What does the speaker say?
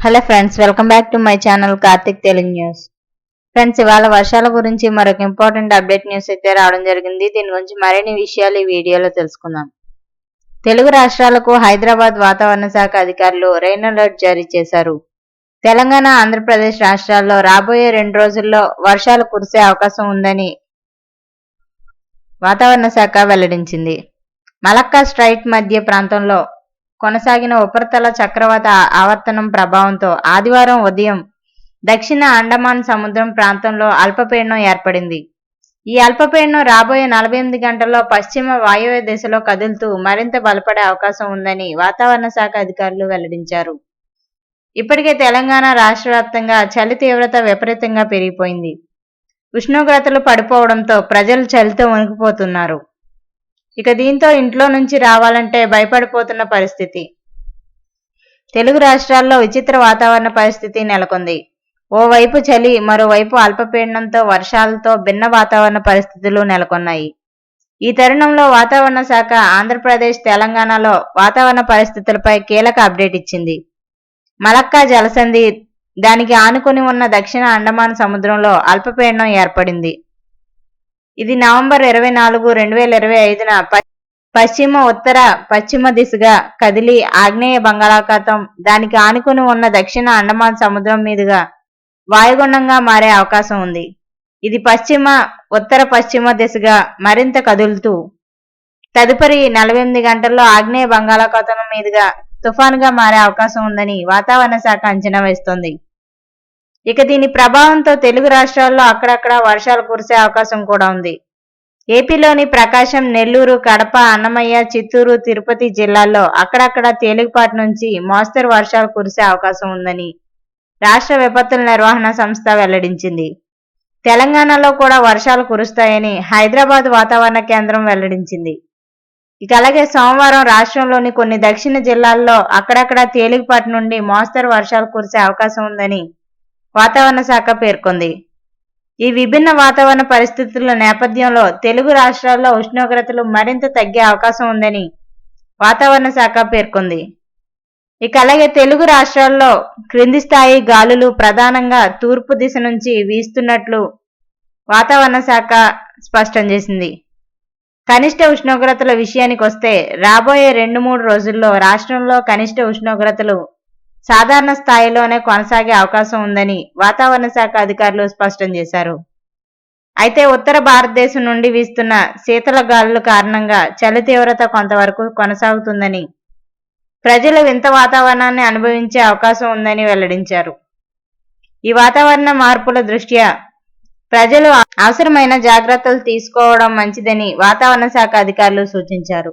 Hello friends welcome back to my channel Karthik Telugu news friends ఇవాళ వర్షాల గురించి మరొక ఇంపార్టెంట్ అప్డేట్ న్యూస్ అయితే రావడం జరిగింది. దీని గురించి మరిన్ని విషయాలు ఈ వీడియోలో తెలుసుకుందాం. తెలుగు రాష్ట్రాలకు హైదరాబాద్ వాతావరణ శాఖ అధికారులు రెయిన్ అలర్ట్ జారీ చేశారు. తెలంగాణ ఆంధ్రప్రదేశ్ రాష్ట్రాల్లో రాబోయే రెండు రోజుల్లో వర్షాలు కురిసే అవకాశం ఉందని వాతావరణ శాఖ వెల్లడించింది. మలక్కా స్ట్రైట్ మధ్య ప్రాంతంలో కొనసాగిన ఉపరితల చక్రవాత ఆవర్తనం ప్రభావంతో ఆదివారం ఉదయం దక్షిణ అండమాన్ సముద్రం ప్రాంతంలో అల్పపీడనం ఏర్పడింది. ఈ అల్పపీడనం రాబోయే నలభై ఎనిమిది గంటల్లో పశ్చిమ వాయువ్య దిశలో కదులుతూ మరింత బలపడే అవకాశం ఉందని వాతావరణ శాఖ అధికారులు వెల్లడించారు. ఇప్పటికే తెలంగాణ రాష్ట్ర వ్యాప్తంగా చలి తీవ్రత విపరీతంగా పెరిగిపోయింది. ఉష్ణోగ్రతలు పడిపోవడంతో ప్రజలు చలితో వణికిపోతున్నారు ఇక దీంతో ఇంట్లో నుంచి రావాలంటే భయపడిపోతున్న పరిస్థితి. తెలుగు రాష్ట్రాల్లో విచిత్ర వాతావరణ పరిస్థితి నెలకొంది. ఓవైపు చలి మరోవైపు అల్పపీడనంతో వర్షాలతో భిన్న వాతావరణ పరిస్థితులు నెలకొన్నాయి. ఈ తరుణంలో వాతావరణ శాఖ ఆంధ్రప్రదేశ్ తెలంగాణలో వాతావరణ పరిస్థితులపై కీలక అప్డేట్ ఇచ్చింది. మలక్కా జలసంధి దానికి ఆనుకుని ఉన్న దక్షిణ అండమాన్ సముద్రంలో అల్పపీడనం ఏర్పడింది. ఇది నవంబర్ ఇరవై నాలుగు రెండు వేల ఇరవై ఐదున పశ్చిమ ఉత్తర పశ్చిమ దిశగా కదిలి ఆగ్నేయ బంగాళాఖాతం దానికి ఆనుకుని ఉన్న దక్షిణ అండమాన్ సముద్రం మీదుగా వాయుగుండంగా మారే అవకాశం ఉంది. ఇది పశ్చిమ ఉత్తర పశ్చిమ దిశగా మరింత కదులుతూ తదుపరి నలభై ఎనిమిది గంటల్లో ఆగ్నేయ బంగాళాఖాతం మీదుగా తుఫానుగా మారే అవకాశం ఉందని వాతావరణ శాఖ అంచనా వేస్తోంది. ఇక దీని ప్రభావంతో తెలుగు రాష్ట్రాల్లో అక్కడక్కడ వర్షాలు కురిసే అవకాశం కూడా ఉంది. ఏపీలోని ప్రకాశం నెల్లూరు కడప అన్నమయ్య చిత్తూరు తిరుపతి జిల్లాల్లో అక్కడక్కడ తేలికపాటి నుంచి మోస్తరు వర్షాలు కురిసే అవకాశం ఉందని రాష్ట్ర విపత్తుల నిర్వహణ సంస్థ వెల్లడించింది. తెలంగాణలో కూడా వర్షాలు కురుస్తాయని హైదరాబాద్ వాతావరణ కేంద్రం వెల్లడించింది. ఇక అలాగే సోమవారం రాష్ట్రంలోని కొన్ని దక్షిణ జిల్లాల్లో అక్కడక్కడ తేలికపాటి నుండి మోస్తరు వర్షాలు కురిసే అవకాశం ఉందని వాతావరణ శాఖ పేర్కొంది. ఈ విభిన్న వాతావరణ పరిస్థితుల నేపథ్యంలో తెలుగు రాష్ట్రాల్లో ఉష్ణోగ్రతలు మరింత తగ్గే అవకాశం ఉందని వాతావరణ శాఖ పేర్కొంది. ఇక అలాగే తెలుగు రాష్ట్రాల్లో క్రింది స్థాయి గాలులు ప్రధానంగా తూర్పు దిశ నుంచి వీస్తున్నట్లు వాతావరణ శాఖ స్పష్టం చేసింది. కనిష్ట ఉష్ణోగ్రతల విషయానికి వస్తే రాబోయే రెండు మూడు రోజుల్లో రాష్ట్రంలో కనిష్ట ఉష్ణోగ్రతలు సాధారణ స్థాయిలోనే కొనసాగే అవకాశం ఉందని వాతావరణ శాఖ అధికారులు స్పష్టం చేశారు. అయితే ఉత్తర భారతదేశం నుండి వీస్తున్న శీతల గాలుల కారణంగా చలి తీవ్రత కొంతవరకు కొనసాగుతుందని ప్రజలు వింత వాతావరణాన్ని అనుభవించే అవకాశం ఉందని వెల్లడించారు. ఈ వాతావరణ మార్పుల దృష్ట్యా ప్రజలు అవసరమైన జాగ్రత్తలు తీసుకోవడం మంచిదని వాతావరణ శాఖ అధికారులు సూచించారు.